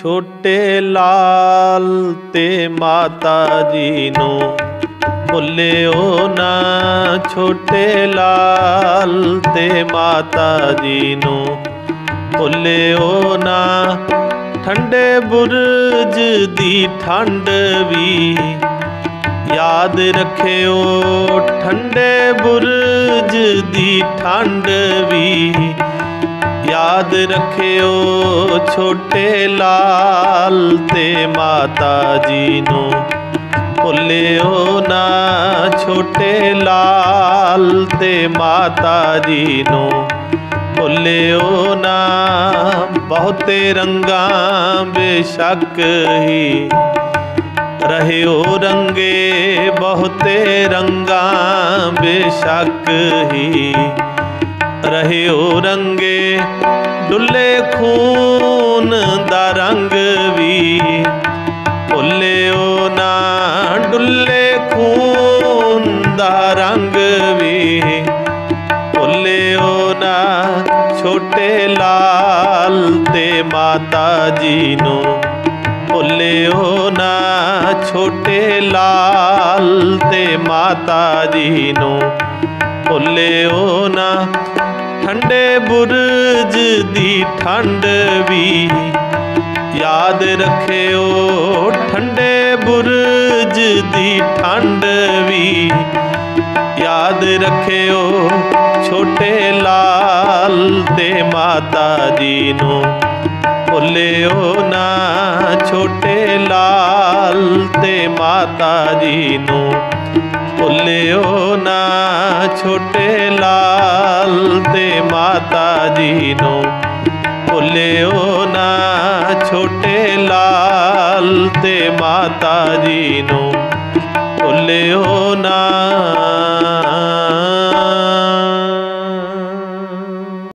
ਛੋਟੇ ਲਾਲ ਤੇ ਮਾਤਾ ਜੀ ਨੂੰ ਭੁੱਲਿਓ ਨਾ। ਛੋਟੇ ਲਾਲ ਤੇ ਮਾਤਾ ਜੀ ਨੂੰ ਭੁੱਲਿਓ ਨਾ। ਠੰਡੇ ਬੁਰਜ ਦੀ ਠੰਡ ਵੀ ਯਾਦ ਰੱਖਿਓ। ਠੰਡੇ ਬੁਰਜ ਦੀ ਠੰਡ ਵੀ ਯਾਦ ਰੱਖਿਓ ਛੋਟੇ ਲਾਲ ਤੇ ਮਾਤਾ ਜੀ ਨੂੰ। ਭੁੱਲਿਓ ਨਾ ਛੋਟੇ ਲਾਲ ਤੇ ਮਾਤਾ ਜੀ ਨੂੰ। ਭੁੱਲਿਓ ਨਾ ਬਹੁਤੇ ਰੰਗਾਂ ਬੇਸ਼ੱਕ ਹੀ। ਰਹਿਓ ਰੰਗੇ ਬਹੁਤੇ ਰੰਗਾਂ ਬੇਸ਼ੱਕ ਹੀ। ਰਹਿਓ ਰੰਗੇ, ਡੁੱਲੇ ਖੂਨ ਦਾ ਰੰਗ ਵੀ। ਭੁੱਲਿਓ ਨਾ, ਡੁੱਲੇ ਖੂਨ ਦਾ ਰੰਗ ਵੀ। ਭੁੱਲਿਓ ਨਾ, ਛੋਟੇ ਲਾਲ ਤੇ ਮਾਤਾ ਜੀ ਨੂੰ। ਭੁੱਲਿਓ ਨਾ, ਛੋਟੇ ਲਾਲ ਤੇ ਮਾਤਾ ਜੀ ਨੂੰ। ਭੁੱਲਿਓ ਨਾ। ਠੰਡੇ ਬੁਰਜ ਦੀ ਠੰਡ ਵੀ। ਯਾਦ ਰੱਖਿਓ, ਠੰਡੇ ਬੁਰਜ ਦੀ ਠੰਡ ਵੀ। ਯਾਦ ਰੱਖਿਓ, ਛੋਟੇ ਲਾਲ ਤੇ ਮਾਤਾ ਜੀ ਨੂੰ। ਭੁੱਲਿਓ ਨਾ, ਛੋਟੇ ਲਾਲ ਤੇ ਮਾਤਾ ਜੀ ਨੂੰ। ਛੋਟੇ ਲਾਲ ਤੇ ਮਾਤਾ ਜੀ ਨੂੰ ਭੁੱਲਿਓ ਨਾ। ਛੋਟੇ ਲਾਲ ਤੇ ਮਾਤਾ ਜੀ ਨੂੰ ਭੁੱਲਿਓ ਨਾ।